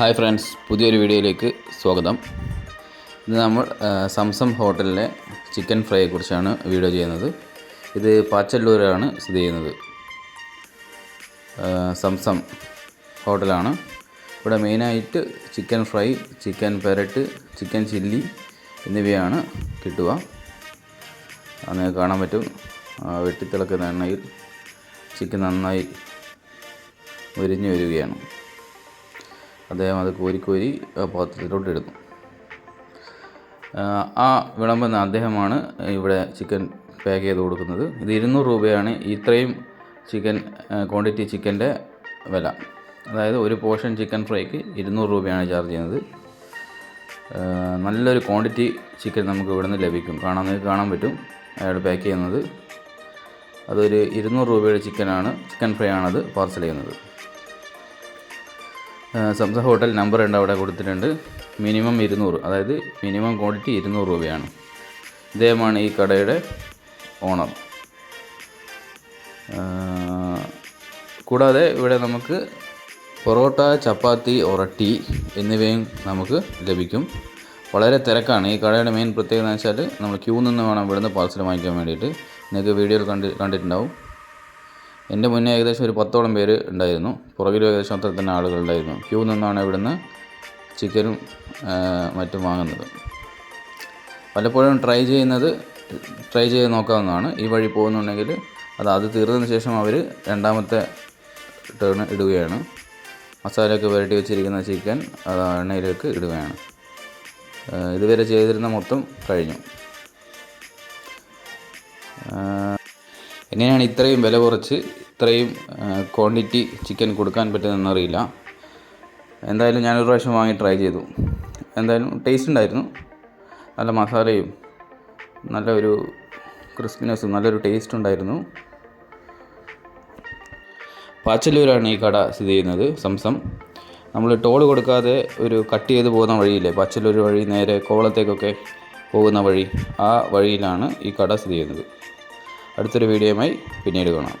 Hi friends പുതിയൊരു വീഡിയോയിലേക്ക് സ്വാഗതം. ഇത് നമ്മൾ സംസം ഹോട്ടലിലെ ചിക്കൻ ഫ്രൈയെ കുറിച്ചാണ് വീഡിയോ ചെയ്യുന്നത്. ഇത് പാച്ചല്ലൂരാണ് സ്ഥിതി ചെയ്യുന്നത്. സംസം ഹോട്ടലാണ്. ഇവിടെ മെയിനായിട്ട് ചിക്കൻ ഫ്രൈ ചിക്കൻ പെരട്ട് ചിക്കൻ ചില്ലി എന്നിവയാണ് കിട്ടുക. അന്ന് കാണാൻ പറ്റും. വെട്ടിത്തിളക്കുന്ന എണ്ണയിൽ ചിക്കൻ നന്നായി മുരിഞ്ഞു വരികയാണ്. അദ്ദേഹം അത് കോരിക്കോരി പാത്രത്തിലോട്ട് ഇടുന്നു ആ, വിളമ്പുന്ന അദ്ദേഹമാണ് ഇവിടെ ചിക്കൻ പാക്ക് ചെയ്ത് കൊടുക്കുന്നത്. ഇത് ഇരുന്നൂറ് രൂപയാണ് ഇത്രയും ചിക്കൻ ക്വാണ്ടിറ്റി ചിക്കന്റെ വില. അതായത് ഒരു പോർഷൻ ചിക്കൻ ഫ്രൈക്ക് ഇരുന്നൂറ് രൂപയാണ് ചാർജ് ചെയ്യുന്നത്. നല്ലൊരു ക്വാണ്ടിറ്റി ചിക്കൻ നമുക്ക് ഇവിടുന്ന് ലഭിക്കും. കാണാൻ കാണാൻ പറ്റും അയാൾ പാക്ക് ചെയ്യുന്നത്. അതൊരു ഇരുന്നൂറ് രൂപയുടെ ചിക്കനാണ് ചിക്കൻ ഫ്രൈ ആണത് പാർസൽ ചെയ്യുന്നത്. സംസ ഹോട്ടൽ നമ്പർ ഉണ്ട് അവിടെ കൊടുത്തിട്ടുണ്ട്. മിനിമം ഇരുന്നൂറ് അതായത് മിനിമം ക്വാണ്ടിറ്റി ഇരുന്നൂറ് രൂപയാണ്. ഇദ്ദേഹമാണ് ഈ കടയുടെ ഓണർ. കൂടാതെ ഇവിടെ നമുക്ക് പൊറോട്ട ചപ്പാത്തി ഒറട്ടി എന്നിവയും നമുക്ക് ലഭിക്കും. വളരെ തിരക്കാണ്. ഈ കടയുടെ മെയിൻ പ്രത്യേകത എന്ന് വെച്ചാൽ നമ്മൾ ക്യൂ നിന്ന് വേണം ഇവിടുന്ന് പാർസൽ വാങ്ങിക്കാൻ വേണ്ടിയിട്ട്. നിങ്ങൾക്ക് വീഡിയോയിൽ കണ്ടി കണ്ടിട്ടുണ്ടാവും. എന്റെ മുന്നേ ഏകദേശം ഒരു പത്തോളം പേര് ഉണ്ടായിരുന്നു. പുറകിലും ഏകദേശം അത്ര തന്നെ ആളുകളുണ്ടായിരുന്നു ക്യൂ നിന്നാണ് ഇവിടുന്ന് ചിക്കനും മറ്റും വാങ്ങുന്നത്. പലപ്പോഴും ട്രൈ ചെയ്യുന്നത് ട്രൈ ചെയ്ത് നോക്കാവുന്നതാണ്. ഈ വഴി പോകുന്നുണ്ടെങ്കിൽ അത് അത് തീർന്നതിന് ശേഷം അവർ രണ്ടാമത്തെ ടേൺ ഇടുകയാണ്. മസാലയൊക്കെ പുരട്ടി വെച്ചിരിക്കുന്ന ചിക്കൻ അത് എണ്ണയിലേക്ക് ഇടുകയാണ്. ഇതുവരെ ചെയ്തിരുന്ന മൊത്തം കഴിഞ്ഞു. എങ്ങനെയാണ് ഇത്രയും വില കുറച്ച്? ഇത്രയും ക്വാണ്ടിറ്റി ചിക്കൻ കൊടുക്കാൻ പറ്റുന്നതെന്നറിയില്ല എന്തായാലും ഞാനൊരു പ്രാവശ്യം വാങ്ങി ട്രൈ ചെയ്തു. എന്തായാലും ടേസ്റ്റ് ഉണ്ടായിരുന്നു. നല്ല മസാലയും നല്ലൊരു ക്രിസ്പിനെസ്സും നല്ലൊരു ടേസ്റ്റ് ഉണ്ടായിരുന്നു. പാച്ചല്ലൂരാണ് ഈ കട സ്ഥിതി ചെയ്യുന്നത് സംസം. നമ്മൾ ടോൾ കൊടുക്കാതെ ഒരു കട്ട് ചെയ്ത് പോകുന്ന വഴിയില്ലേ പാച്ചല്ലൂർ വഴി നേരെ കോവളത്തേക്കൊക്കെ പോകുന്ന വഴി ആ വഴിയിലാണ് ഈ കട സ്ഥിതി ചെയ്യുന്നത്. അടുത്തൊരു വീഡിയോയുമായി പിന്നീട് കാണാം.